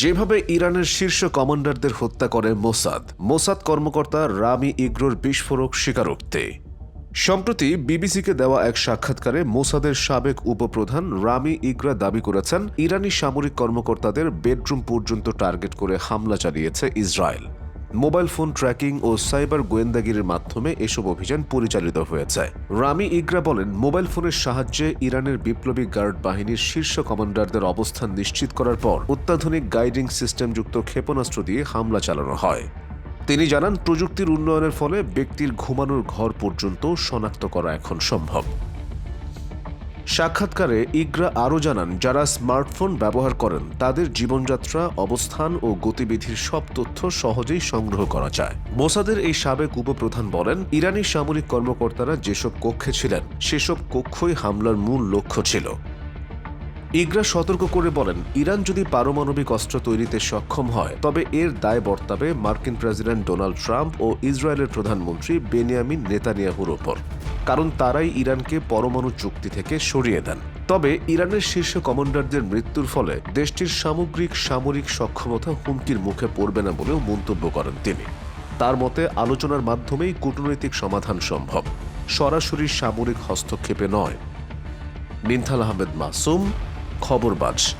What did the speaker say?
যেভাবে ইরানের শীর্ষ কমান্ডারদের হত্যা করে মোসাদ মোসাদ কর্মকর্তা রামি ইগ্রোর বিস্ফোরক স্বীকারোক্তি। সম্প্রতি বিবিসিকে দেওয়া এক সাক্ষাৎকারে মোসাদের সাবেক উপপ্রধান রামি ইগরা দাবি করেছেন, ইরানি সামরিক কর্মকর্তাদের বেডরুম পর্যন্ত টার্গেট করে হামলা চালিয়েছে ইসরায়েল। মোবাইল ফোন ট্র্যাকিং ও সাইবার গোয়েন্দাগিরির মাধ্যমে এসব অভিযান পরিচালিত হয়েছে। রামি ইগরা বলেন, মোবাইল ফোনের সাহায্যে ইরানের বিপ্লবী গার্ড বাহিনীর শীর্ষ কমান্ডারদের অবস্থান নিশ্চিত করার পর অত্যাধুনিক গাইডিং সিস্টেমযুক্ত ক্ষেপণাস্ত্র দিয়ে হামলা চালানো হয়। তিনি জানান, প্রযুক্তির উন্নয়নের ফলে ব্যক্তির ঘুমানোর ঘর পর্যন্ত শনাক্ত করা এখন সম্ভব। সাক্ষাৎকারে ইগরা আরও জানান, যারা স্মার্টফোন ব্যবহার করেন, তাদের জীবনযাত্রা, অবস্থান ও গতিবিধির সব তথ্য সহজেই সংগ্রহ করা যায়। মোসাদের এই সাবেক উপপ্রধান বলেন, ইরানি সামরিক কর্মকর্তারা যেসব কক্ষে ছিলেন, সেসব কক্ষই হামলার মূল লক্ষ্য ছিল। ইগরা সতর্ক করে বলেন, ইরান যদি পারমাণবিক অস্ত্র তৈরিতে সক্ষম হয়, তবে এর দায় বর্তাবে মার্কিন প্রেসিডেন্ট ডোনাল্ড ট্রাম্প ও ইসরায়েলের প্রধানমন্ত্রী বেনিয়ামিন নেতানিয়াহুর ওপর। কারণ তারাই ইরানকে পরমাণু চুক্তি থেকে সরিয়ে দেন। তবে ইরানের শীর্ষ কমান্ডারদের মৃত্যুর ফলে দেশটির সামগ্রিক সামরিক সক্ষমতা হুমকির মুখে পড়বে না বলেও মন্তব্য করেন তিনি। তার মতে, আলোচনার মাধ্যমেই কূটনৈতিক সমাধান সম্ভব। সরাসরি সামরিক হস্তক্ষেপে নয়। মিনথাল আহমেদ মাসুম খবরবাজ